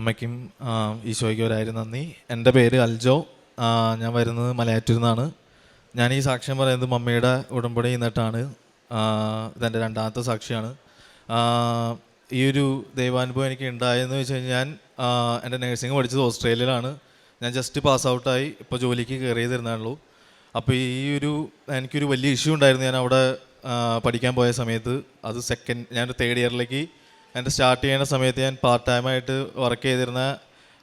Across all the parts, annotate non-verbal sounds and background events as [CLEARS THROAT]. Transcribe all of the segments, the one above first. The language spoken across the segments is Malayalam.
അമ്മയ്ക്കും ഈശോയ്ക്കും ഒരായിരം നന്ദി. എന്റെ പേര് അൽജോ. ഞാൻ വരുന്നത് മലയാറ്റൂരിൽ നിന്നാണ്. ഞാൻ ഈ സാക്ഷ്യം പറയുന്നത് മമ്മിയുടെ ഉടമ്പടി നിന്നിട്ടാണ്. ഇതെന്റെ രണ്ടാമത്തെ സാക്ഷിയാണ്. ഈ ഒരു ദൈവാനുഭവം എനിക്ക് ഉണ്ടായെന്ന് വെച്ച് കഴിഞ്ഞാൽ ഞാൻ എന്റെ നഴ്സിംഗ് പഠിച്ചത് ഓസ്ട്രേലിയയിലാണ്. ഞാൻ ജസ്റ്റ് പാസ് ഔട്ടായി ഇപ്പോൾ ജോലിക്ക് കയറിയത് തരുന്നുള്ളൂ അപ്പോൾ ഈ ഒരു എനിക്കൊരു വലിയ ഇഷ്യൂ ഉണ്ടായിരുന്നു. ഞാൻ അവിടെ പഠിക്കാൻ പോയ സമയത്ത്. അത് സെക്കൻഡ് ഞാൻ തേർഡ് ഇയറിലേക്ക് എന്റെ സ്റ്റാർട്ട് ചെയ്യുന്ന സമയത്ത് ഞാൻ പാർട്ട് ടൈമായിട്ട് വർക്ക് ചെയ്തിരുന്ന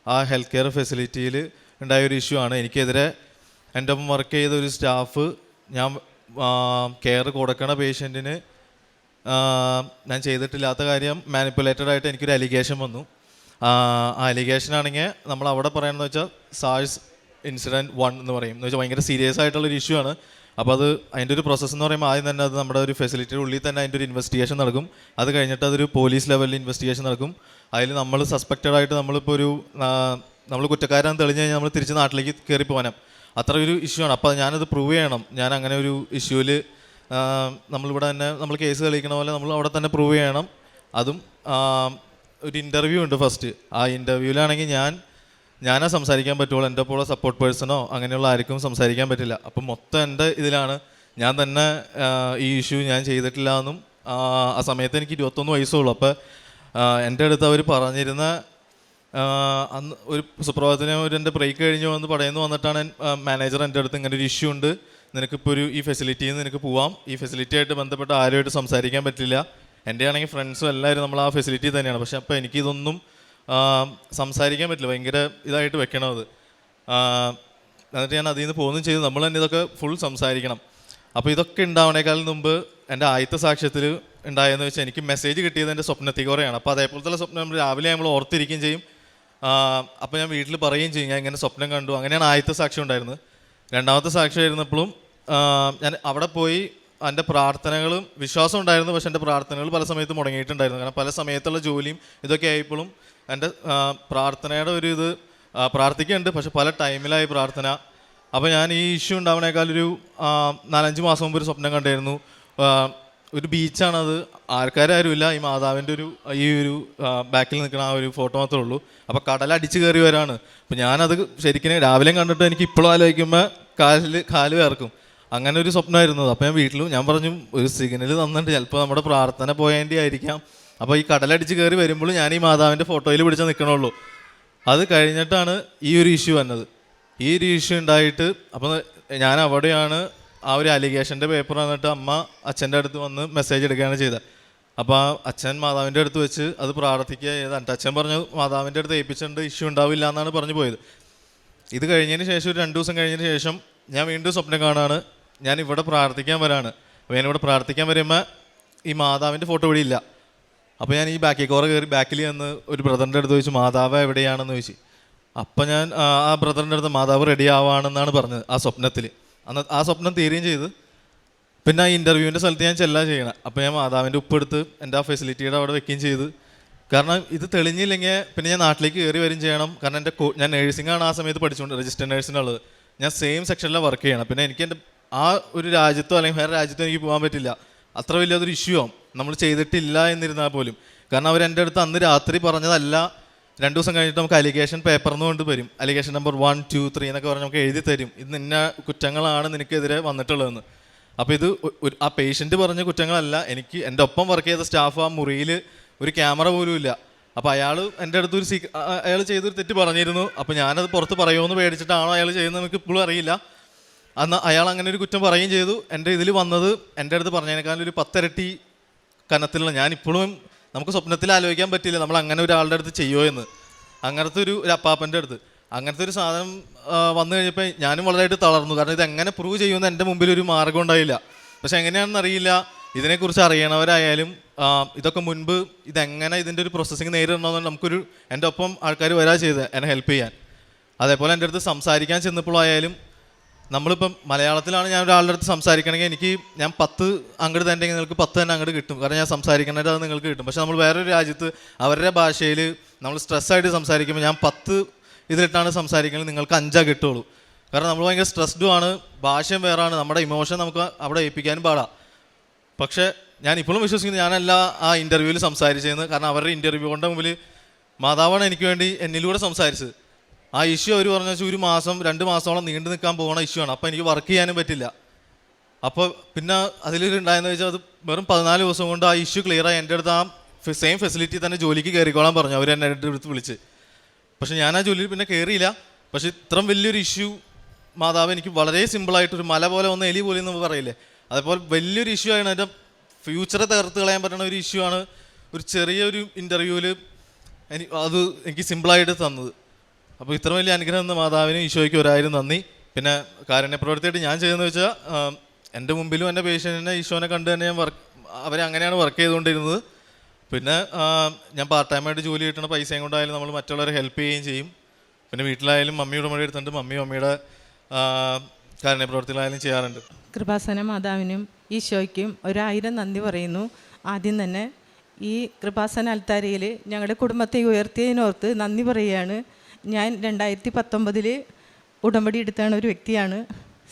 ആ ഹെൽത്ത് കെയർ ഫെസിലിറ്റിയിൽ ഉണ്ടായ ഒരു ഇഷ്യൂ ആണ്. എനിക്കെതിരെ എന്റെ ഒപ്പം വർക്ക് ചെയ്ത ഒരു സ്റ്റാഫ് ഞാൻ കെയർ കൊടുക്കണ പേഷ്യന്റിന് ഞാൻ ചെയ്തിട്ടില്ലാത്ത കാര്യം മാനിപ്പുലേറ്റഡ് ആയിട്ട് എനിക്കൊരു അലിഗേഷൻ വന്നു. ആ അലിഗേഷൻ ആണെങ്കിൽ നമ്മൾ അവിടെ പറയണമെന്ന് വെച്ചാൽ സാഴ്സ് ഇൻസിഡന്റ് വൺ എന്ന് പറയും. എന്ന് വെച്ചാൽ ഭയങ്കര സീരിയസ് ആയിട്ടുള്ളൊരു ഇഷ്യൂ ആണ്. അപ്പോൾ അത് അതിന്റെ ഒരു പ്രോസസ്സ് എന്ന് പറയുമ്പോൾ ആദ്യം തന്നെ അത് നമ്മുടെ ഒരു ഫെസിലിറ്റിയുടെ ഉള്ളിൽ തന്നെ അതിന്റെ ഒരു ഇൻവെസ്റ്റിഗേഷൻ നടക്കും. അത് കഴിഞ്ഞിട്ട് അതൊരു പോലീസ് ലെവലിൽ ഇൻവെസ്റ്റിഗേഷൻ നടക്കും. അതിൽ നമ്മൾ സസ്പെക്റ്റഡ് ആയിട്ട് നമ്മളിപ്പോൾ ഒരു നമ്മൾ കുറ്റക്കാരാന്ന് തെളിഞ്ഞ് കഴിഞ്ഞാൽ നമ്മൾ തിരിച്ച് നാട്ടിലേക്ക് കയറി പോകാനും. അത്ര ഒരു ഇഷ്യൂ ആണ്. അപ്പോൾ ഞാനത് പ്രൂവ് ചെയ്യണം. ഞാൻ അങ്ങനെ ഒരു ഇഷ്യൂവിൽ നമ്മളിവിടെ തന്നെ നമ്മൾ കേസ് തെളിയിക്കണ പോലെ നമ്മൾ അവിടെ തന്നെ പ്രൂവ് ചെയ്യണം. അതും ഒരു ഇന്റർവ്യൂ ഉണ്ട് ഫസ്റ്റ് ആ ഇന്റർവ്യൂവിലാണെങ്കിൽ ഞാൻ ഞാനാ സംസാരിക്കാൻ പറ്റുള്ളൂ. എന്റെ പോലെ സപ്പോർട്ട് പേഴ്സണോ അങ്ങനെയുള്ള ആർക്കും സംസാരിക്കാൻ പറ്റില്ല. അപ്പം മൊത്തം എന്റെ ഇതിലാണ്. ഞാൻ തന്നെ ഈ ഇഷ്യൂ ഞാൻ ചെയ്തിട്ടില്ല എന്നും ആ, സമയത്ത് എനിക്ക് ഇരുപത്തൊന്ന് വയസ്സുള്ളൂ. അപ്പോൾ എന്റെ അടുത്ത് അവർ പറഞ്ഞിരുന്ന അന്ന് ഒരു സുപ്രഭാതത്തിന് ഒരു എന്റെ ബ്രേക്ക് കഴിഞ്ഞു വന്ന് പറയുന്നു വന്നിട്ടാണ് മാനേജർ എന്റെ അടുത്ത് ഇങ്ങനെ ഒരു ഇഷ്യൂ ഉണ്ട്. നിനക്കിപ്പോൾ ഒരു ഈ ഫെസിലിറ്റിയിൽ നിന്ന് നിനക്ക് പോവാം. ഈ ഫെസിലിറ്റി ആയിട്ട് ബന്ധപ്പെട്ട് ആരുമായിട്ട് സംസാരിക്കാൻ പറ്റില്ല. എന്റെ ആണെങ്കിൽ ഫ്രണ്ട്സും എല്ലാവരും നമ്മൾ ആ ഫെസിലിറ്റി തന്നെയാണ്. പക്ഷേ അപ്പോൾ എനിക്കിതൊന്നും സംസാരിക്കാൻ പറ്റില്ല. ഭയങ്കര ഇതായിട്ട് വെക്കണം അത്. എന്നിട്ട് ഞാൻ അതിൽ നിന്ന് പോകുന്നു ചെയ്തു. നമ്മൾ തന്നെ ഇതൊക്കെ ഫുൾ സംസാരിക്കണം. അപ്പോൾ ഇതൊക്കെ ഉണ്ടാവണേക്കാൾ മുമ്പ് എന്റെ ആദ്യത്തെ സാക്ഷ്യത്തിൽ ഉണ്ടായെന്ന് വെച്ചാൽ എനിക്ക് മെസ്സേജ് കിട്ടിയത് എന്റെ സ്വപ്നത്തിൽ കുറയാണ് അപ്പോൾ അതേപോലത്തെ സ്വപ്നം നമ്മൾ രാവിലെ നമ്മൾ ഓർത്തിരിക്കുകയും ചെയ്യും. അപ്പോൾ ഞാൻ വീട്ടിൽ പറയുകയും ചെയ്യും. ഞാൻ ഇങ്ങനെ സ്വപ്നം കണ്ടു. അങ്ങനെയാണ് ആദ്യത്തെ സാക്ഷ്യം ഉണ്ടായിരുന്നത്. രണ്ടാമത്തെ സാക്ഷ്യം ആയിരുന്നപ്പോഴും ഞാൻ അവിടെ പോയി എന്റെ പ്രാർത്ഥനകളും വിശ്വാസം ഉണ്ടായിരുന്നു പക്ഷേ എന്റെ പ്രാർത്ഥനകൾ പല സമയത്ത് മുടങ്ങിയിട്ടുണ്ടായിരുന്നു. കാരണം പല സമയത്തുള്ള ജോലിയും ഇതൊക്കെ ആയപ്പോഴും എന്റെ പ്രാർത്ഥനയുടെ ഒരു ഇത് പ്രാർത്ഥിക്കുന്നുണ്ട് പക്ഷെ പല ടൈമിലായി പ്രാർത്ഥന. അപ്പോൾ ഞാൻ ഈ ഇഷ്യൂ ഉണ്ടാവണേക്കാളൊരു നാലഞ്ച് മാസം മുമ്പ് ഒരു സ്വപ്നം കണ്ടായിരുന്നു. ഒരു ബീച്ചാണത്. ആൾക്കാരും ആരുമില്ല ഈ മാതാവിന്റെ ഒരു ഈ ഒരു ബാക്കിൽ നിൽക്കുന്ന ആ ഒരു ഫോട്ടോ മാത്രമേ ഉള്ളൂ. അപ്പോൾ കടൽ അടിച്ച് കയറി വരാണ് അപ്പോൾ ഞാനത് ശരിക്കും രാവിലെ കണ്ടിട്ട് എനിക്ക് ഇപ്പോഴും ആലോചിക്കുമ്പോൾ കാലിൽ കാൽ വേർക്കും അങ്ങനെ ഒരു സ്വപ്നമായിരുന്നു. അപ്പോൾ ഞാൻ വീട്ടിലും ഞാൻ പറഞ്ഞു ഒരു സിഗ്നൽ തന്നിട്ട് ചിലപ്പോൾ നമ്മുടെ പ്രാർത്ഥന പോയതിന്റെ ആയിരിക്കാം അപ്പോൾ ഈ കടലടിച്ച് കയറി വരുമ്പോൾ ഞാൻ ഈ മാതാവിന്റെ ഫോട്ടോയിൽ പിടിച്ച് നിൽക്കണുള്ളൂ അത് കഴിഞ്ഞിട്ടാണ് ഈ ഒരു ഇഷ്യൂ വന്നത്. ഈ ഒരു ഇഷ്യൂ ഉണ്ടായിട്ട് അപ്പം ഞാൻ അവിടെയാണ് ആ ഒരു അലിഗേഷന്റെ പേപ്പർ വന്നിട്ട് അമ്മ അച്ഛന്റെ അടുത്ത് വന്ന് മെസ്സേജ് എടുക്കുകയാണ് ചെയ്തത്. അപ്പോൾ ആ അച്ഛൻ മാതാവിന്റെ അടുത്ത് വെച്ച് അത് പ്രാർത്ഥിക്കുക ചെയ്തിട്ട് അച്ഛൻ പറഞ്ഞു മാതാവിന്റെ അടുത്ത് ഏൽപ്പിച്ചിട്ടുണ്ട് ഇഷ്യൂ ഉണ്ടാവില്ല എന്നാണ് പറഞ്ഞു പോയത്. ഇത് കഴിഞ്ഞതിന് ശേഷം ഒരു രണ്ട് ദിവസം കഴിഞ്ഞതിന് ശേഷം ഞാൻ വീണ്ടും സ്വപ്നം കാണാണ് ഞാൻ ഇവിടെ പ്രാർത്ഥിക്കാൻ വരാണ്. അപ്പോൾ ഞാൻ ഇവിടെ പ്രാർത്ഥിക്കാൻ വരുമ്പോൾ ഈ മാതാവിന്റെ ഫോട്ടോ ഇവിടെ ഇല്ല. അപ്പോൾ ഞാൻ ഈ ബാക്കി കോറ കയറി ബാക്കിൽ ചെന്ന് ഒരു ബ്രദറിന്റെ അടുത്ത് ചോദിച്ചു മാതാവ് എവിടെയാണെന്ന് ചോദിച്ചു. അപ്പം ഞാൻ ആ, ബ്രദറിന്റെ അടുത്ത് മാതാവ് റെഡി ആവാണെന്നാണ് പറഞ്ഞത് ആ സ്വപ്നത്തിൽ അന്ന് ആ സ്വപ്നം തീരുകയും ചെയ്ത്. പിന്നെ ആ ഇന്റർവ്യൂവിന്റെ സ്ഥലത്ത് ഞാൻ ചെല്ലാ ചെയ്യണം. അപ്പോൾ ഞാൻ മാതാവിന്റെ ഉപ്പെടുത്ത് എന്റെ ആ ഫെസിലിറ്റിയുടെ അവിടെ വെക്കുകയും ചെയ്ത്. കാരണം ഇത് തെളിഞ്ഞില്ലെങ്കിൽ പിന്നെ ഞാൻ നാട്ടിലേക്ക് കയറി വരും ചെയ്യണം. കാരണം എന്റെ ഞാൻ നേഴ്സിംഗ് ആണ് ആ സമയത്ത് പഠിച്ചുകൊണ്ട് രജിസ്റ്റർ നേഴ്സിനുള്ളത് ഞാൻ സെയിം സെക്ഷനിലാണ് വർക്ക് ചെയ്യണം. പിന്നെ എനിക്ക് എന്റെ ആ ഒരു രാജ്യത്തോ അല്ലെങ്കിൽ വേറെ രാജ്യത്തോ എനിക്ക് പോകാൻ പറ്റില്ല. അത്ര വലിയൊരു ഇഷ്യൂ ആവും. നമ്മൾ ചെയ്തിട്ടില്ല എന്നിരുന്നാൽ പോലും. കാരണം അവർ എന്റെ അടുത്ത് അന്ന് രാത്രി പറഞ്ഞതല്ല. രണ്ട് ദിവസം കഴിഞ്ഞിട്ട് നമുക്ക് അലിഗേഷൻ പേപ്പറിന്ന് കൊണ്ട് വരും. Allegation number one two three എന്നൊക്കെ പറഞ്ഞ് നമുക്ക് എഴുതി തരും. ഇത് നിന്ന കുറ്റങ്ങളാണ് നിനക്കെതിരെ വന്നിട്ടുള്ളതെന്ന്. അപ്പോൾ ഇത് ആ പേഷ്യന്റ് പറഞ്ഞ കുറ്റങ്ങളല്ല. എനിക്ക് എന്റെ ഒപ്പം വർക്ക് ചെയ്ത സ്റ്റാഫ് ആ മുറിയിൽ ഒരു ക്യാമറ പോലും ഇല്ല. അപ്പോൾ അയാൾ എന്റെ അടുത്ത് ഒരു സീ അയാൾ ചെയ്തൊരു തെറ്റ് പറഞ്ഞിരുന്നു. അപ്പോൾ ഞാനത് പുറത്ത് പറയുമോ എന്ന് പേടിച്ചിട്ടാണോ അയാൾ ചെയ്യുന്നത് നമുക്ക് ഇപ്പോഴും അറിയില്ല. അന്ന് അയാൾ അങ്ങനെ ഒരു കുറ്റം പറയുകയും ചെയ്തു. എന്റെ ഇതിൽ വന്നത് എന്റെ അടുത്ത് പറഞ്ഞതിനേക്കാളും ഒരു പത്തിരട്ടി കനത്തിലുള്ള ഞാനിപ്പോഴും നമുക്ക് സ്വപ്നത്തിൽ ആലോചിക്കാൻ പറ്റില്ല നമ്മൾ അങ്ങനെ ഒരാളുടെ അടുത്ത് ചെയ്യുമോ എന്ന്. അങ്ങനത്തെ ഒരു ഒരു അപ്പാപ്പന്റെ അടുത്ത്. അങ്ങനത്തെ ഒരു സാധനം വന്നു കഴിഞ്ഞപ്പോൾ ഞാനും വളരെയായിട്ട് തളർന്നു. കാരണം ഇത് എങ്ങനെ പ്രൂവ് ചെയ്യുമെന്ന് എന്റെ മുമ്പിൽ ഒരു മാർഗം ഉണ്ടായില്ല. പക്ഷെ എങ്ങനെയാണെന്ന് അറിയില്ല. ഇതിനെക്കുറിച്ച് അറിയണവരായാലും ഇതൊക്കെ മുൻപ് ഇതെങ്ങനെ ഇതിന്റെ ഒരു പ്രോസസ്സിങ് നേരിടണമെന്ന് നമുക്കൊരു എന്റെ ഒപ്പം ആൾക്കാർ വരാ ചെയ്ത് എന്നെ ഹെൽപ്പ് ചെയ്യാൻ. അതേപോലെ എന്റെ അടുത്ത് സംസാരിക്കാൻ ചെന്നപ്പോഴായാലും നമ്മളിപ്പം മലയാളത്തിലാണ് ഞാൻ ഒരാളുടെ അടുത്ത് സംസാരിക്കണമെങ്കിൽ എനിക്ക് ഞാൻ പത്ത് അങ്ങോട്ട് തന്നെ നിങ്ങൾക്ക് പത്ത് തന്നെ അങ്ങോട്ട് കിട്ടും. കാരണം ഞാൻ സംസാരിക്കണത് അത് നിങ്ങൾക്ക് കിട്ടും. പക്ഷെ നമ്മൾ വേറൊരു രാജ്യത്ത് അവരുടെ ഭാഷയിൽ നമ്മൾ സ്ട്രെസ്സായിട്ട് സംസാരിക്കുമ്പോൾ ഞാൻ പത്ത് ഇതിലിട്ടാണ് സംസാരിക്കുന്നത് നിങ്ങൾക്ക് അഞ്ചാ കിട്ടുള്ളൂ. കാരണം നമ്മൾ ഭയങ്കര സ്ട്രെസ്ഡും ആണ്. ഭാഷയും വേറാണ്. നമ്മുടെ ഇമോഷൻ നമുക്ക് അവിടെ ഏൽപ്പിക്കാനും പാടാം. പക്ഷേ ഞാൻ ഇപ്പോഴും വിശ്വസിക്കുന്നു ഞാനല്ല ആ ഇന്റർവ്യൂവിൽ സംസാരിച്ചതെന്ന്. കാരണം അവരുടെ ഇന്റർവ്യൂ കൊണ്ട് മുമ്പിൽ മാതാവാണ് എനിക്ക് വേണ്ടി എന്നിലൂടെ സംസാരിച്ചത്. ആ ഇഷ്യൂ അവർ പറഞ്ഞ ഒരു മാസം രണ്ട് മാസത്തോളം നീണ്ടു നിൽക്കാൻ പോകുന്ന ഇഷ്യൂ ആണ്. അപ്പോൾ എനിക്ക് വർക്ക് ചെയ്യാനും പറ്റില്ല. അപ്പോൾ പിന്നെ അതിലുണ്ടായെന്ന് വെച്ചാൽ അത് വെറും പതിനാല് ദിവസം കൊണ്ട് ആ ഇഷ്യൂ ക്ലിയർ ആയി എന്റെ അടുത്ത് ആ സെയിം ഫെസിലിറ്റി തന്നെ ജോലിക്ക് കയറിക്കോളാൻ പറഞ്ഞു. അവർ എന്നെ എന്റെ അടുത്ത് വിളിച്ച് പക്ഷെ ഞാൻ ആ ജോലിയിൽ പിന്നെ കയറിയില്ല. പക്ഷെ ഇത്രയും വലിയൊരു ഇഷ്യൂ മാതാവ് എനിക്ക് വളരെ സിമ്പിളായിട്ടൊരു മല പോലെ ഒന്ന് എലി പോലെ എന്ന് പറയില്ലേ? അതേപോലെ വലിയൊരു ഇഷ്യൂ ആണ് എന്റെ ഫ്യൂച്ചറെ തകർത്ത് കളയാൻ പറ്റുന്ന ഒരു ഇഷ്യൂ ആണ് ഒരു ചെറിയൊരു ഇന്റർവ്യൂവിൽ എനിക്ക് അത് എനിക്ക് സിമ്പിളായിട്ട് തന്നത്. അപ്പോൾ ഇത്ര വലിയ അനുഗ്രഹം എന്ന മാതാവിനും ഈശോയ്ക്ക് ഒരായിരം നന്ദി. പിന്നെ കാരുണ്യ പ്രവർത്തിയായിട്ട് ഞാൻ ചെയ്യുന്നത് വെച്ചാൽ എന്റെ മുമ്പിലും എന്റെ പേഷ്യന്റിനെ ഈശോനെ കണ്ട് തന്നെ ഞാൻ വർക്ക് അവരെ അങ്ങനെയാണ് വർക്ക് ചെയ്തുകൊണ്ടിരുന്നത്. പിന്നെ ഞാൻ പാർട്ട് ടൈമായിട്ട് ജോലി കിട്ടുന്ന പൈസയും കൊണ്ടായാലും നമ്മൾ മറ്റുള്ളവരെ ഹെൽപ്പ് ചെയ്യുകയും ചെയ്യും. പിന്നെ വീട്ടിലായാലും മമ്മിയുടെ മടി എടുത്തിട്ട് മമ്മി മമ്മിയുടെ ആ, കാരുണ്യ പ്രവർത്തികളായാലും ചെയ്യാറുണ്ട്. കൃപാസന മാതാവിനും ഈശോയ്ക്കും ഒരായിരം നന്ദി പറയുന്നു. ആദ്യം തന്നെ ഈ കൃപാസന അൽത്താരയിൽ ഞങ്ങളുടെ കുടുംബത്തെ ഉയർത്തിയതിനോർത്ത് നന്ദി പറയുകയാണ്. ഞാൻ രണ്ടായിരത്തി പത്തൊമ്പതിൽ ഉടമ്പടി എടുത്താണ് ഒരു വ്യക്തിയാണ്.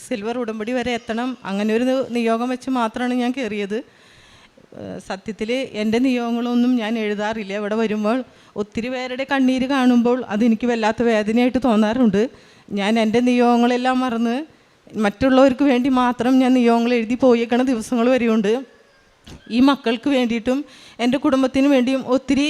സിൽവർ ഉടമ്പടി വരെ എത്തണം. അങ്ങനെ ഒരു നിയോഗം വെച്ച് മാത്രമാണ് ഞാൻ കയറിയത് സത്യത്തിൽ എന്റെ നിയോഗങ്ങളൊന്നും ഞാൻ എഴുതാറില്ല. ഇവിടെ വരുമ്പോൾ ഒത്തിരി പേരുടെ കണ്ണീര് കാണുമ്പോൾ അതെനിക്ക് വല്ലാത്ത വേദനയായിട്ട് തോന്നാറുണ്ട്. ഞാൻ എന്റെ നിയോഗങ്ങളെല്ലാം മറന്ന് മറ്റുള്ളവർക്ക് വേണ്ടി മാത്രം ഞാൻ നിയോഗങ്ങൾ എഴുതി പോയേക്കണ ദിവസങ്ങൾ വരെയുണ്ട്. ഈ മക്കൾക്ക് വേണ്ടിയിട്ടും എന്റെ കുടുംബത്തിന് വേണ്ടിയും ഒത്തിരി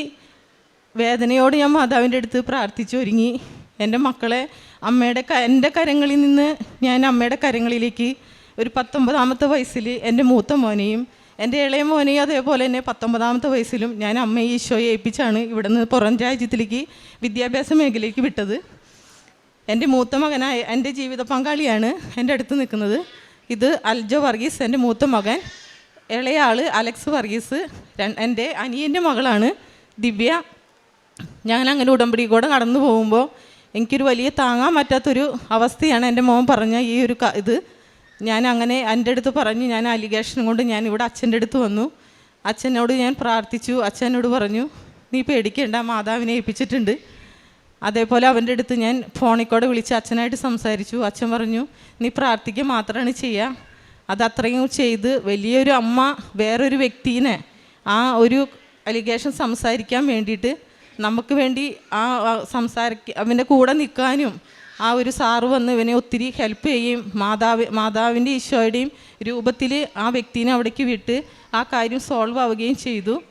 വേദനയോടെ ഞാൻ മാതാവിന്റെ അടുത്ത് പ്രാർത്ഥിച്ചു ഒരുങ്ങി എന്റെ മക്കളെ അമ്മയുടെ എന്റെ കരങ്ങളിൽ നിന്ന് ഞാൻ അമ്മയുടെ കരങ്ങളിലേക്ക് ഒരു പത്തൊമ്പതാമത്തെ വയസ്സിൽ എന്റെ മൂത്ത മോനെയും എന്റെ ഇളയ മോനെയും അതേപോലെ തന്നെ പത്തൊമ്പതാമത്തെ വയസ്സിലും ഞാൻ അമ്മയെ ഈശോയെ ഏൽപ്പിച്ചാണ് ഇവിടെ നിന്ന് പുറം രാജ്യത്തിലേക്ക് വിദ്യാഭ്യാസ മേഖലയിലേക്ക് വിട്ടത്. എന്റെ മൂത്ത മകനായ എന്റെ ജീവിത പങ്കാളിയാണ് എന്റെ അടുത്ത് നിൽക്കുന്നത്. ഇത് അൽജോ വർഗീസ് എന്റെ മൂത്ത മകൻ. ഇളയ ആൾ അലക്സ് വർഗീസ്. എന്റെ അനിയന്റെ മകളാണ് ദിവ്യ. ഞാൻ അങ്ങനെ ഉടമ്പടി കൂടെ കടന്നു പോകുമ്പോൾ എനിക്കൊരു വലിയ താങ്ങാൻ പറ്റാത്തൊരു അവസ്ഥയാണ് എന്റെ മോൻ പറഞ്ഞ ഈ ഒരു ഇത്. ഞാൻ അങ്ങനെ എന്റെ അടുത്ത് പറഞ്ഞ് ഞാൻ അലിഗേഷൻ കൊണ്ട് ഞാൻ ഇവിടെ അച്ഛന്റെ അടുത്ത് വന്നു. അച്ഛനോട് ഞാൻ പ്രാർത്ഥിച്ചു. അച്ഛനോട് പറഞ്ഞു നീ പേടിക്കേണ്ട മാതാവിനെ ഏൽപ്പിച്ചിട്ടുണ്ട്. അതേപോലെ അവന്റെ അടുത്ത് ഞാൻ ഫോണിൽ കൂടെ വിളിച്ച് അച്ഛനായിട്ട് സംസാരിച്ചു. അച്ഛൻ പറഞ്ഞു നീ പ്രാർത്ഥിക്കുക മാത്രമാണ് ചെയ്യുക അത് അത്രയും ചെയ്ത് വലിയൊരു അമ്മ വേറൊരു വ്യക്തിനെ ആ ഒരു അലിഗേഷൻ സംസാരിക്കാൻ വേണ്ടിയിട്ട് നമുക്ക് വേണ്ടി ആ സംസാരിക്ക അവന്റെ കൂടെ നിൽക്കാനും ആ ഒരു സാറ് വന്ന് ഇവനെ ഒത്തിരി ഹെൽപ്പ് ചെയ്യും. മാതാവ് മാതാവിന്റെ ഈശോയുടെയും രൂപത്തിൽ ആ വ്യക്തിനെ അവിടേക്ക് വിട്ട് ആ കാര്യം സോൾവ് ആവുകയും ചെയ്തു.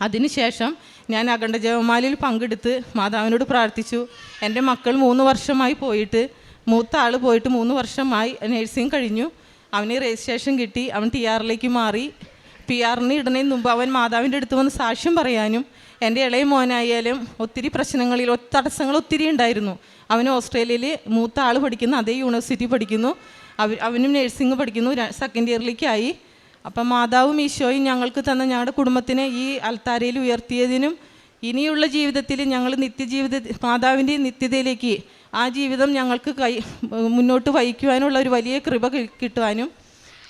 അതിനുശേഷം ഞാൻ അഖണ്ഡ ജപമാലയിൽ പങ്കെടുത്ത് മാതാവിനോട് പ്രാർത്ഥിച്ചു. എന്റെ മക്കൾ മൂന്ന് വർഷമായി പോയിട്ട് മൂത്ത ആൾ പോയിട്ട് മൂന്ന് വർഷമായി നേഴ്സിംഗ് കഴിഞ്ഞു. അവന് രജിസ്ട്രേഷൻ കിട്ടി അവൻ ടി ആറിലേക്ക് മാറി. പി ആറിന് ഇടുന്നതിന് മുമ്പ് അവൻ മാതാവിന്റെ അടുത്ത് വന്ന് സാക്ഷ്യം പറയാനും എന്റെ ഇളയ മോനായാലും ഒത്തിരി പ്രശ്നങ്ങളിൽ തടസ്സങ്ങൾ ഒത്തിരി ഉണ്ടായിരുന്നു. അവന് ഓസ്ട്രേലിയയിൽ മൂത്ത ആൾ പഠിക്കുന്നു അതേ യൂണിവേഴ്സിറ്റി പഠിക്കുന്നു. അവ അവനും നഴ്സിംഗ് പഠിക്കുന്നു സെക്കൻഡ് ഇയറിലേക്കായി അപ്പം മാതാവും ഈശോയും ഞങ്ങൾക്ക് തന്ന ഞങ്ങളുടെ കുടുംബത്തിനെ ഈ അൽത്താരയിൽ ഉയർത്തിയതിനും ഇനിയുള്ള ജീവിതത്തിൽ ഞങ്ങൾ നിത്യജീവിത മാതാവിന്റെ നിത്യതയിലേക്ക് ആ ജീവിതം ഞങ്ങൾക്ക് കൈ മുന്നോട്ട് വഹിക്കുവാനുള്ള ഒരു വലിയ കൃപ കിട്ടുവാനും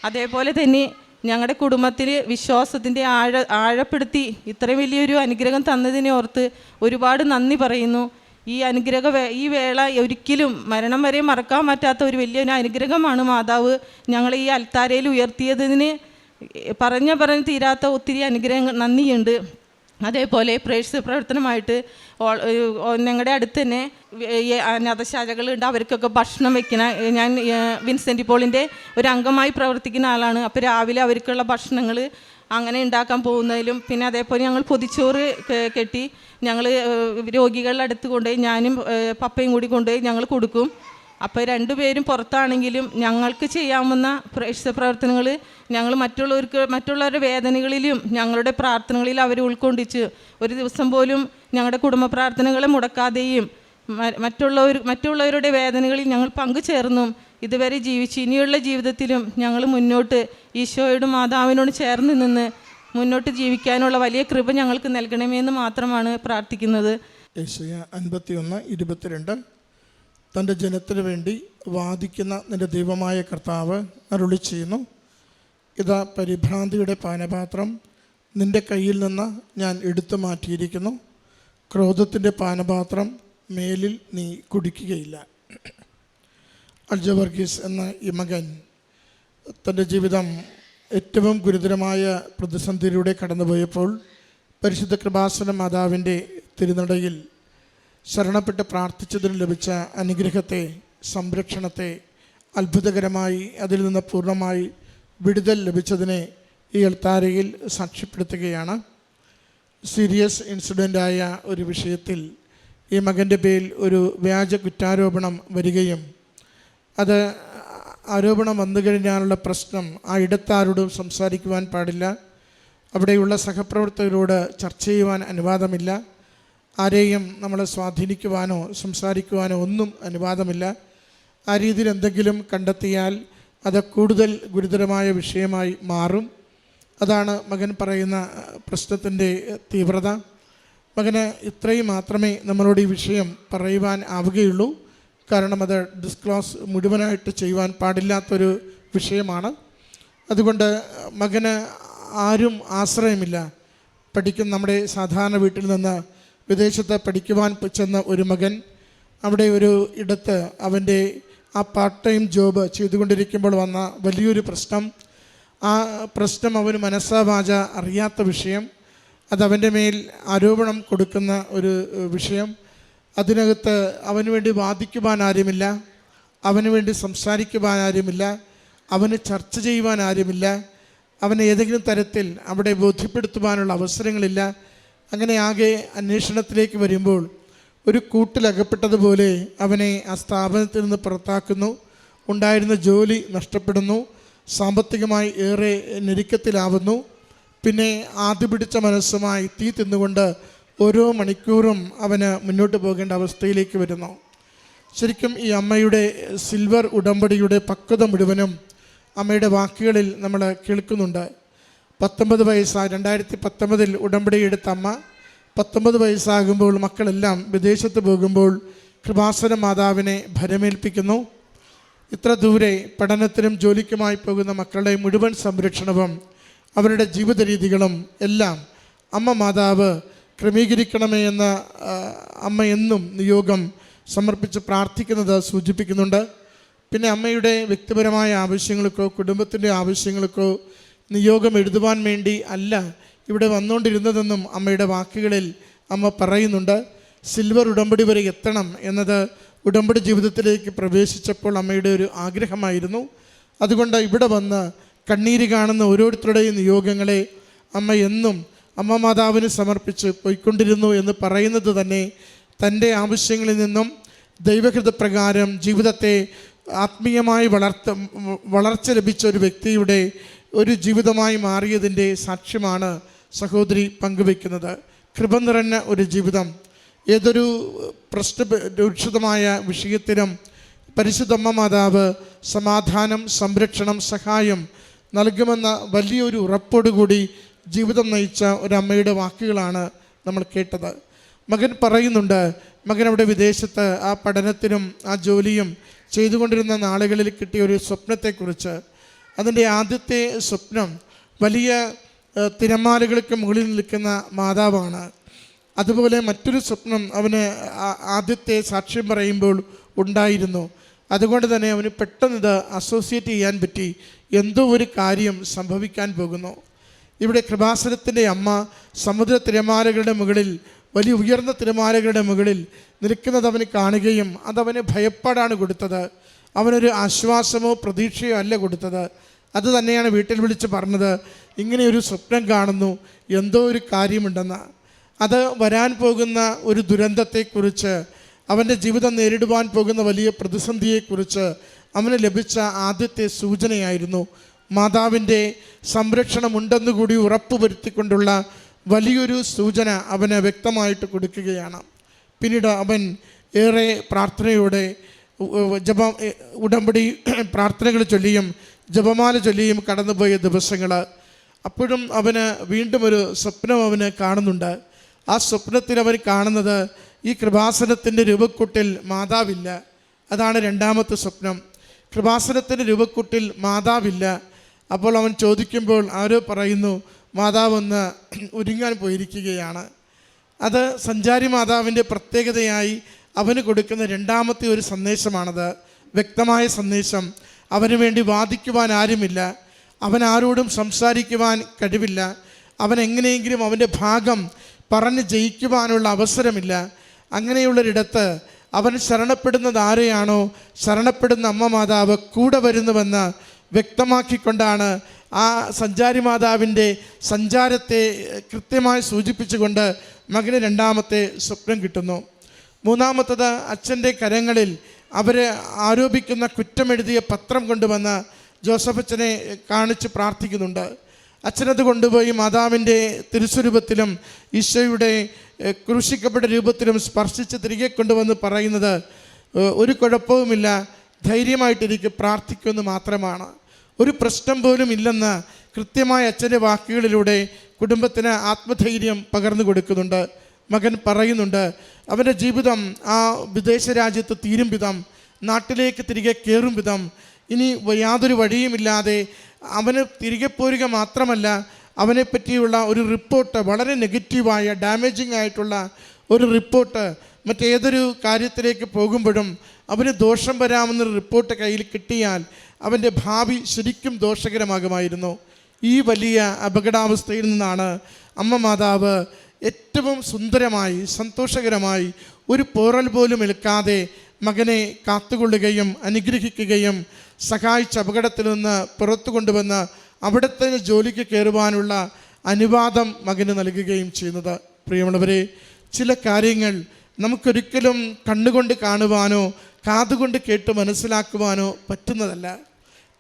അതേപോലെ തന്നെ ഞങ്ങളുടെ കുടുംബത്തിൽ വിശ്വാസത്തിന്റെ ആഴ ആഴപ്പെടുത്തി ഇത്ര വലിയൊരു അനുഗ്രഹം തന്നതിനെ ഓർത്ത് ഒരുപാട് നന്ദി പറയുന്നു. ഈ അനുഗ്രഹ ഈ വേള ഒരിക്കലും മരണം വരെ മറക്കാൻ പറ്റാത്ത ഒരു വലിയൊരു അനുഗ്രഹമാണ് മാതാവ് ഞങ്ങൾ ഈ അൽത്താരയിൽ ഉയർത്തിയതിന്. പറഞ്ഞ പറഞ്ഞ് തീരാത്ത ഒത്തിരി അനുഗ്രഹങ്ങൾ നന്ദിയുണ്ട്. അതേപോലെ പ്രേക്ഷിത പ്രവർത്തനമായിട്ട് ഞങ്ങളുടെ അടുത്ത് തന്നെ അനാഥശാലകളുണ്ട്. അവർക്കൊക്കെ ഭക്ഷണം വെക്കണ ഞാൻ വിൻസെന്റ് പോളിന്റെ ഒരു അംഗമായി പ്രവർത്തിക്കുന്ന ആളാണ്. അപ്പോൾ രാവിലെ അവർക്കുള്ള ഭക്ഷണങ്ങൾ അങ്ങനെ ഉണ്ടാക്കാൻ പോകുന്നതിലും പിന്നെ അതേപോലെ ഞങ്ങൾ പൊതിച്ചോറ് കെട്ടി ഞങ്ങൾ രോഗികളുടെ അടുത്ത് കൊണ്ടുപോയി ഞാനും പപ്പയും കൂടി കൊണ്ടുപോയി ഞങ്ങൾ കൊടുക്കും. അപ്പോൾ രണ്ടുപേരും പുറത്താണെങ്കിലും ഞങ്ങൾക്ക് ചെയ്യാവുന്ന പ്രേക്ഷിത പ്രവർത്തനങ്ങൾ ഞങ്ങൾ മറ്റുള്ളവർക്ക് മറ്റുള്ളവരുടെ വേദനകളിലും ഞങ്ങളുടെ പ്രാർത്ഥനകളിൽ അവരെ ഉൾക്കൊണ്ടിച്ച് ഒരു ദിവസം പോലും ഞങ്ങളുടെ കുടുംബ പ്രാർത്ഥനകളെ മുടക്കാതെയും മറ്റുള്ളവർ മറ്റുള്ളവരുടെ വേദനകളിൽ ഞങ്ങൾ പങ്കുചേർന്നും ഇതുവരെ ജീവിച്ച് ഇനിയുള്ള ജീവിതത്തിലും ഞങ്ങൾ മുന്നോട്ട് ഈശോയോടും മാതാവിനോട് ചേർന്ന് നിന്ന് മുന്നോട്ട് ജീവിക്കാനുള്ള വലിയ കൃപ ഞങ്ങൾക്ക് നൽകണമെന്ന് മാത്രമാണ് പ്രാർത്ഥിക്കുന്നത്. അൻപത്തി അൻപത്തിയൊന്ന് ഇരുപത്തിരണ്ട്. തന്റെ ജനത്തിനു വേണ്ടി വാദിക്കുന്ന നിന്റെ ദൈവമായ കർത്താവ് അരുളി ചെയ്യുന്നു. ഇതാ പരിഭ്രാന്തിയുടെ പാനപാത്രം. നിന്റെ കയ്യിൽ നിന്ന് ഞാൻ എടുത്തു മാറ്റിയിരിക്കുന്നു. ക്രോധത്തിന്റെ പാനപാത്രം മേലിൽ നീ കുടിക്കുകയില്ല. അൽജവർഗീസ് എന്ന ഈ മകൻ തന്റെ ജീവിതം ഏറ്റവും ഗുരുതരമായ പ്രതിസന്ധിയിലൂടെ കടന്നുപോയപ്പോൾ പരിശുദ്ധ കൃപാസന മാതാവിന്റെ തിരുനടയിൽ ശരണപ്പെട്ട് പ്രാർത്ഥിച്ചതിന് ലഭിച്ച അനുഗ്രഹത്തെ സംരക്ഷണത്തെ അത്ഭുതകരമായി അതിൽ നിന്ന് പൂർണമായി വിടുതൽ ലഭിച്ചതിനെ ഈ എൽത്താരയിൽ സാക്ഷ്യപ്പെടുത്തുകയാണ്. സീരിയസ് ഇൻസിഡന്റായ ഒരു വിഷയത്തിൽ ഈ മകന്റെ പേരിൽ ഒരു വ്യാജ കുറ്റാരോപണം വരികയും അത് ആരോപണം വന്നു കഴിഞ്ഞാലുള്ള പ്രശ്നം ആ ഇടത്താരോടും സംസാരിക്കുവാൻ പാടില്ല. അവിടെയുള്ള സഹപ്രവർത്തകരോട് ചർച്ച ചെയ്യുവാൻ അനുവാദമില്ല. ആരെയും നമ്മളെ സ്വാധീനിക്കുവാനോ സംസാരിക്കുവാനോ ഒന്നും അനുവാദമില്ല. ആ രീതിയിൽ എന്തെങ്കിലും കണ്ടെത്തിയാൽ അത് കൂടുതൽ ഗുരുതരമായ വിഷയമായി മാറും. അതാണ് മകൻ പറയുന്ന പ്രശ്നത്തിന്റെ തീവ്രത. മകന് ഇത്രയും മാത്രമേ നമ്മളോട് ഈ വിഷയം പറയുവാൻ ആവുകയുള്ളൂ. കാരണം അത് ഡിസ്ക്ലോസ് മുഴുവനായിട്ട് ചെയ്യുവാൻ പാടില്ലാത്തൊരു വിഷയമാണ്. അതുകൊണ്ട് മകന് ആരും ആശ്രയമില്ല. പഠിക്കുന്ന നമ്മുടെ സാധാരണ വീട്ടിൽ നിന്ന് വിദേശത്ത് പഠിക്കുവാൻ ചെന്ന ഒരു മകൻ അവിടെ ഒരു ഇടത്ത് അവന്റെ ആ പാർട്ട് ടൈം ജോബ് ചെയ്തുകൊണ്ടിരിക്കുമ്പോൾ വന്ന വലിയൊരു പ്രശ്നം. ആ പ്രശ്നം അവന് മനസ്സാവാച അറിയാത്ത വിഷയം. അതവന്റെ മേൽ ആരോപണം കൊടുക്കുന്ന ഒരു വിഷയം. അതിനകത്ത് അവന് വേണ്ടി വാദിക്കുവാൻ ആരുമില്ല. അവന് വേണ്ടി സംസാരിക്കുവാൻ ആരുമില്ല. അവന് ചർച്ച ചെയ്യുവാൻ ആരുമില്ല. അവനെ ഏതെങ്കിലും തരത്തിൽ അവിടെ ബോധ്യപ്പെടുത്തുവാനുള്ള അവസരങ്ങളില്ല. അങ്ങനെ ആകെ അന്വേഷണത്തിലേക്ക് വരുമ്പോൾ ഒരു കൂട്ടിലകപ്പെട്ടതുപോലെ അവനെ ആ സ്ഥാപനത്തിൽ നിന്ന് പുറത്താക്കുന്നു. ഉണ്ടായിരുന്ന ജോലി നഷ്ടപ്പെടുന്നു. സാമ്പത്തികമായി ഏറെ ഞെരുക്കത്തിലാവുന്നു. പിന്നെ ആദ്യ പിടിച്ച മനസ്സുമായി തീ തിന്നുകൊണ്ട് ഓരോ മണിക്കൂറും അവന് മുന്നോട്ട് പോകേണ്ട അവസ്ഥയിലേക്ക് വരുന്നു. ശരിക്കും ഈ അമ്മയുടെ സിൽവർ ഉടമ്പടിയുടെ പക്വത മുഴുവനും അമ്മയുടെ വാക്കുകളിൽ നമ്മൾ കേൾക്കുന്നുണ്ട്. പത്തൊമ്പത് വയസ്സാ രണ്ടായിരത്തി പത്തൊമ്പതിൽ ഉടമ്പടി എടുത്ത അമ്മ പത്തൊമ്പത് വയസ്സാകുമ്പോൾ മക്കളെല്ലാം വിദേശത്ത് പോകുമ്പോൾ കൃപാസന മാതാവിനെ ഭരമേൽപ്പിക്കുന്നു. ഇത്ര ദൂരെ പഠനത്തിനും ജോലിക്കുമായി പോകുന്ന മക്കളുടെ മുഴുവൻ സംരക്ഷണവും അവരുടെ ജീവിത രീതികളും എല്ലാം അമ്മ മാതാവ് ക്രമീകരിക്കണമേ എന്ന അമ്മ എന്നും നിയോഗം സമർപ്പിച്ച് പ്രാർത്ഥിക്കുന്നത് സൂചിപ്പിക്കുന്നുണ്ട്. പിന്നെ അമ്മയുടെ വ്യക്തിപരമായ ആവശ്യങ്ങൾക്കോ കുടുംബത്തിന്റെ ആവശ്യങ്ങൾക്കോ നിയോഗം എഴുതുവാൻ വേണ്ടി അല്ല ഇവിടെ വന്നുകൊണ്ടിരുന്നതെന്നും അമ്മയുടെ വാക്കുകളിൽ അമ്മ പറയുന്നുണ്ട് സിൽവർ ഉടമ്പടി വരെ എത്തണം എന്നത് ഉടമ്പടി ജീവിതത്തിലേക്ക് പ്രവേശിച്ചപ്പോൾ അമ്മയുടെ ഒരു ആഗ്രഹമായിരുന്നു. അതുകൊണ്ട് ഇവിടെ വന്ന് കണ്ണീര് കാണുന്ന ഓരോരുത്തരുടെയും നിയോഗങ്ങളെ അമ്മ എന്നും അമ്മ മാതാവിന് സമർപ്പിച്ച് പോയിക്കൊണ്ടിരുന്നു എന്ന് പറയുന്നത് തന്നെ തന്റെ ആവശ്യങ്ങളിൽ നിന്നും ദൈവഹൃതപ്രകാരം ജീവിതത്തെ ആത്മീയമായി വളർത്ത വളർച്ച ലഭിച്ച ഒരു വ്യക്തിയുടെ ഒരു ജീവിതമായി മാറിയതിന്റെ സാക്ഷ്യമാണ് സഹോദരി പങ്കുവെക്കുന്നത് കൃപ നിറഞ്ഞ ഒരു ജീവിതം ഏതൊരു പ്രശ്ന രൂക്ഷിതമായ വിഷയത്തിനും പരിശുദ്ധമ്മ മാതാവ് സമാധാനം സംരക്ഷണം സഹായം നൽകുമെന്ന വലിയൊരു ഉറപ്പോടുകൂടി ജീവിതം നയിച്ച ഒരമ്മയുടെ വാക്കുകളാണ് നമ്മൾ കേട്ടത്. മകൻ പറയുന്നുണ്ട് മകൻ അവിടെ വിദേശത്ത് ആ പഠനത്തിനും ആ ജോലിയും ചെയ്തുകൊണ്ടിരുന്ന നാളുകളിൽ കിട്ടിയ ഒരു സ്വപ്നത്തെക്കുറിച്ച്. അതിന്റെ ആദ്യത്തെ സ്വപ്നം വലിയ തിരമാലകൾക്ക് മുകളിൽ നിൽക്കുന്ന മാതാവാണ്. അതുപോലെ മറ്റൊരു സ്വപ്നം അവന് ആദ്യത്തെ സാക്ഷ്യം പറയുമ്പോൾ ഉണ്ടായിരുന്നു. അതുകൊണ്ട് തന്നെ അവന് പെട്ടെന്ന് ഇത് അസോസിയേറ്റ് ചെയ്യാൻ പറ്റി. എന്തോ ഒരു കാര്യം സംഭവിക്കാൻ പോകുന്നു. ഇവിടെ കൃപാസനത്തിന്റെ അമ്മ സമുദ്ര തിരമാലകളുടെ മുകളിൽ വലിയ ഉയർന്ന തിരമാലകളുടെ മുകളിൽ നിൽക്കുന്നത് അവന് കാണുകയും അതവന് ഭയപ്പാടാണ് കൊടുത്തത്. അവനൊരു ആശ്വാസമോ പ്രതീക്ഷയോ അല്ല കൊടുത്തത്. അത് തന്നെയാണ് വീട്ടിൽ വിളിച്ച് പറഞ്ഞത്. ഇങ്ങനെ ഒരു സ്വപ്നം കാണുന്നു. എന്തോ ഒരു കാര്യമുണ്ടെന്ന്. അത് വരാൻ പോകുന്ന ഒരു ദുരന്തത്തെക്കുറിച്ച് അവന്റെ ജീവിതം നേരിടുവാൻ പോകുന്ന വലിയ പ്രതിസന്ധിയെക്കുറിച്ച് അവന് ലഭിച്ച ആദ്യത്തെ സൂചനയായിരുന്നു. മാതാവിന്റെ സംരക്ഷണമുണ്ടെന്നുകൂടി ഉറപ്പ് വരുത്തിക്കൊണ്ടുള്ള വലിയൊരു സൂചന അവന് വ്യക്തമായിട്ട് കൊടുക്കുകയാണ്. പിന്നീട് അവൻ ഏറെ പ്രാർത്ഥനയോടെ ജപ ഉടമ്പടി പ്രാർത്ഥനകൾ ചൊല്ലിയും ജപമാല ചൊല്ലിയും കടന്നുപോയ ദിവസങ്ങൾ അപ്പോഴും അവന് വീണ്ടും ഒരു സ്വപ്നം അവന് കാണുന്നുണ്ട്. ആ സ്വപ്നത്തിൽ അവൻ കാണുന്നത് ഈ കൃപാസനത്തിന്റെ രൂപക്കൂട്ടിൽ മാതാവില്ല. അതാണ് രണ്ടാമത്തെ സ്വപ്നം. കൃപാസനത്തിന്റെ രൂപക്കൂട്ടിൽ മാതാവില്ല. അപ്പോൾ അവൻ ചോദിക്കുമ്പോൾ ആരോ പറയുന്നു മാതാവ് ഒന്ന് ഒരുങ്ങാൻ പോയിരിക്കുകയാണ്. അത് സഞ്ചാരി മാതാവിന്റെ പ്രത്യേകതയായി അവന് കൊടുക്കുന്ന രണ്ടാമത്തെ ഒരു സന്ദേശമാണത്. വ്യക്തമായ സന്ദേശം. അവന് വേണ്ടി വാദിക്കുവാൻ ആരുമില്ല. അവൻ ആരോടും സംസാരിക്കുവാൻ കഴിവില്ല. അവൻ എങ്ങനെയെങ്കിലും അവന്റെ ഭാഗം പറഞ്ഞ് ജയിക്കുവാനുള്ള അവസരമില്ല. അങ്ങനെയുള്ളൊരിടത്ത് അവൻ ശരണപ്പെടുന്നത് ആരെയാണോ ശരണപ്പെടുന്ന അമ്മ മാതാവ് കൂടെ വരുന്നുവെന്ന് വ്യക്തമാക്കിക്കൊണ്ടാണ് ആ സഞ്ചാരി മാതാവിന്റെ സഞ്ചാരത്തെ കൃത്യമായി സൂചിപ്പിച്ചുകൊണ്ട് മകന് രണ്ടാമത്തെ സ്വപ്നം കിട്ടുന്നു. മൂന്നാമത്തത് അച്ഛന്റെ കരങ്ങളിൽ അവർ ആരോപിക്കുന്ന കുറ്റമെഴുതിയ പത്രം കൊണ്ടുവന്ന് ജോസഫ് അച്ഛനെ കാണിച്ച് പ്രാർത്ഥിക്കുന്നുണ്ട്. അച്ഛനത് കൊണ്ടുപോയി മാതാവിന്റെ തിരുസ്വരൂപത്തിലും ഈശോയുടെ ക്രൂശിക്കപ്പെട്ട രൂപത്തിലും സ്പർശിച്ച് തിരികെ കൊണ്ടുവന്ന് പറയുന്നത് ഒരു കുഴപ്പവുമില്ല. ധൈര്യമായിട്ടിരിക്കും പ്രാർത്ഥിക്കുമെന്ന് മാത്രമാണ്. ഒരു പ്രശ്നം പോലും ഇല്ലെന്ന് കൃത്യമായ അച്ഛന്റെ വാക്കുകളിലൂടെ കുടുംബത്തിന് ആത്മധൈര്യം പകർന്നു കൊടുക്കുന്നുണ്ട്. മകൻ പറയുന്നുണ്ട് അവന്റെ ജീവിതം ആ വിദേശ രാജ്യത്ത് തീരും വിധം നാട്ടിലേക്ക് തിരികെ കയറും വിധം. ഇനി യാതൊരു വഴിയുമില്ലാതെ അവന് തിരികെ പോരുക മാത്രമല്ല അവനെ പറ്റിയുള്ള ഒരു റിപ്പോർട്ട് വളരെ നെഗറ്റീവായ ഡാമേജിങ് ആയിട്ടുള്ള ഒരു റിപ്പോർട്ട് മറ്റേതൊരു കാര്യത്തിലേക്ക് പോകുമ്പോഴും അവന് ദോഷം വരാമെന്നൊരു റിപ്പോർട്ട് കയ്യിൽ കിട്ടിയാൽ അവന്റെ ഭാവി ശരിക്കും ദോഷകരമാകുമായിരുന്നു. ഈ വലിയ അപകടാവസ്ഥയിൽ നിന്നാണ് അമ്മ മാതാവ് ഏറ്റവും സുന്ദരമായി സന്തോഷകരമായി ഒരു പോറൽ പോലും ഏൽക്കാതെ മകനെ കാത്തുകൊള്ളുകയും അനുഗ്രഹിക്കുകയും സഹായിച്ച് അപകടത്തിൽ നിന്ന് പുറത്തു കൊണ്ടുവന്ന് അവിടുത്തെ ജോലിക്ക് കയറുവാനുള്ള അനുവാദം മകന് നൽകുകയും ചെയ്യുന്നത്. പ്രിയമുള്ളവരെ ചില കാര്യങ്ങൾ നമുക്കൊരിക്കലും കണ്ണുകൊണ്ട് കാണുവാനോ കാതുകൊണ്ട് കേട്ട് മനസ്സിലാക്കുവാനോ പറ്റുന്നതല്ല.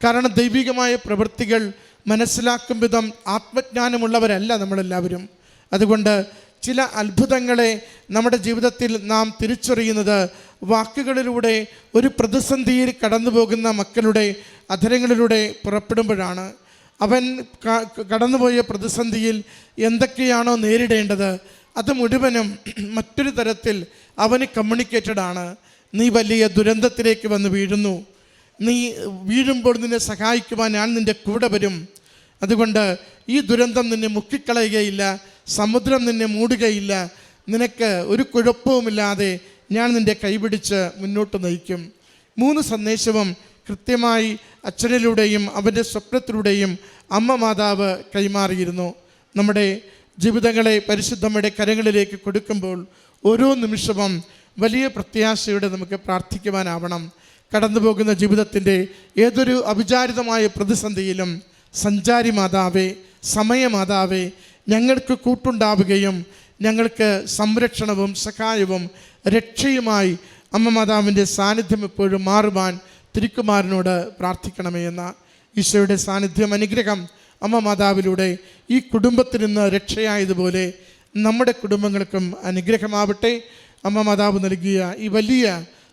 കാരണം ദൈവികമായ പ്രവൃത്തികൾ മനസ്സിലാക്കും വിധം ആത്മജ്ഞാനമുള്ളവരല്ല നമ്മളെല്ലാവരും. അതുകൊണ്ട് ചില അത്ഭുതങ്ങളെ നമ്മുടെ ജീവിതത്തിൽ നാം തിരിച്ചറിയുന്നത് വാക്കുകളിലൂടെ ഒരു പ്രതിസന്ധിയിൽ കടന്നു പോകുന്ന മക്കളുടെ അധരങ്ങളിലൂടെ പുറപ്പെടുമ്പോഴാണ്. അവൻ കടന്നുപോയ പ്രതിസന്ധിയിൽ എന്തൊക്കെയാണോ നേരിടേണ്ടത് അത് മുഴുവനും [CLEARS THROAT] മറ്റൊരു തരത്തിൽ അവന് കമ്മ്യൂണിക്കേറ്റഡ് ആണ്. നീ വലിയ ദുരന്തത്തിലേക്ക് വന്ന് വീഴുന്നു. നീ വീഴുമ്പോൾ നിന്നെ സഹായിക്കുവാൻ ഞാൻ നിന്റെ കൂടെ വരും. അതുകൊണ്ട് ഈ ദുരന്തം നിന്നെ മുക്കിക്കളയുകയില്ല. സമുദ്രം നിന്നെ മൂടുകയില്ല. നിനക്ക് ഒരു കുഴപ്പവുമില്ലാതെ ഞാൻ നിന്റെ കൈപിടിച്ച് മുന്നോട്ട് നയിക്കും. മൂന്ന് സന്ദേശവും കൃത്യമായി അച്ഛനിലൂടെയും അവന്റെ സ്വപ്നത്തിലൂടെയും അമ്മ മാതാവ് കൈമാറിയിരുന്നു. നമ്മുടെ ജീവിതങ്ങളെ പരിശുദ്ധമ്മയുടെ കരങ്ങളിലേക്ക് കൊടുക്കുമ്പോൾ ഓരോ നിമിഷവും വലിയ പ്രത്യാശയോടെ നമുക്ക് പ്രാർത്ഥിക്കുവാനാവണം. കടന്നു പോകുന്ന ജീവിതത്തിന്റെ ഏതൊരു അവിചാരിതമായ പ്രതിസന്ധിയിലും സഞ്ചാരി മാതാവേ സമയമാതാവേ ഞങ്ങൾക്ക് കൂട്ടുണ്ടാവുകയും ഞങ്ങൾക്ക് സംരക്ഷണവും സഹായവും രക്ഷയുമായി അമ്മ മാതാവിന്റെ സാന്നിധ്യം എപ്പോഴും മാറുവാൻ തിരുക്കുമാരനോട് പ്രാർത്ഥിക്കണമേ എന്ന ഈശോയുടെ സാന്നിധ്യം അനുഗ്രഹം അമ്മ മാതാവിലൂടെ ഈ കുടുംബത്തിൽ നിന്ന് രക്ഷയായതുപോലെ നമ്മുടെ കുടുംബങ്ങൾക്കും അനുഗ്രഹമാവട്ടെ. അമ്മ മാതാവ് നൽകിയ ഈ വലിയ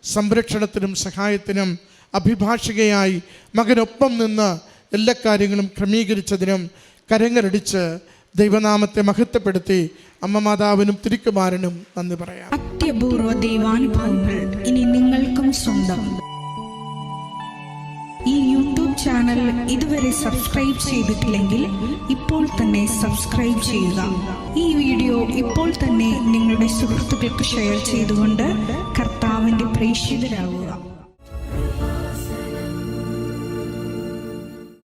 സംരക്ഷണത്തിനും സഹായത്തിനും അഭിഭാഷകയായി മകനൊപ്പം നിന്ന് എല്ലാ കാര്യങ്ങളും ക്രമീകരിച്ചതിനും കരങ്ങരടിച്ച് ദൈവനാമത്തെ മഹത്വപ്പെടുത്തി അമ്മ മാതാവിനും തിരുക്കുമാരനും നന്ദി പറയാം. അത്യപൂർവ ദൈവാനുഭവങ്ങൾ ഇനി നിങ്ങൾക്കും സ്വന്തം. ഈ യൂട്യൂബ് ചാനൽ ഇതുവരെ സബ്സ്ക്രൈബ് ചെയ്തിട്ടില്ലെങ്കിൽ ഇപ്പോൾ തന്നെ സബ്സ്ക്രൈബ് ചെയ്യുക. ഈ വീഡിയോ ഇപ്പോൾ തന്നെ നിങ്ങളുടെ സുഹൃത്തുക്കൾക്ക് ഷെയർ ചെയ്തുകൊണ്ട് കർത്താവിന്റെ പ്രേക്ഷിതരാകുക.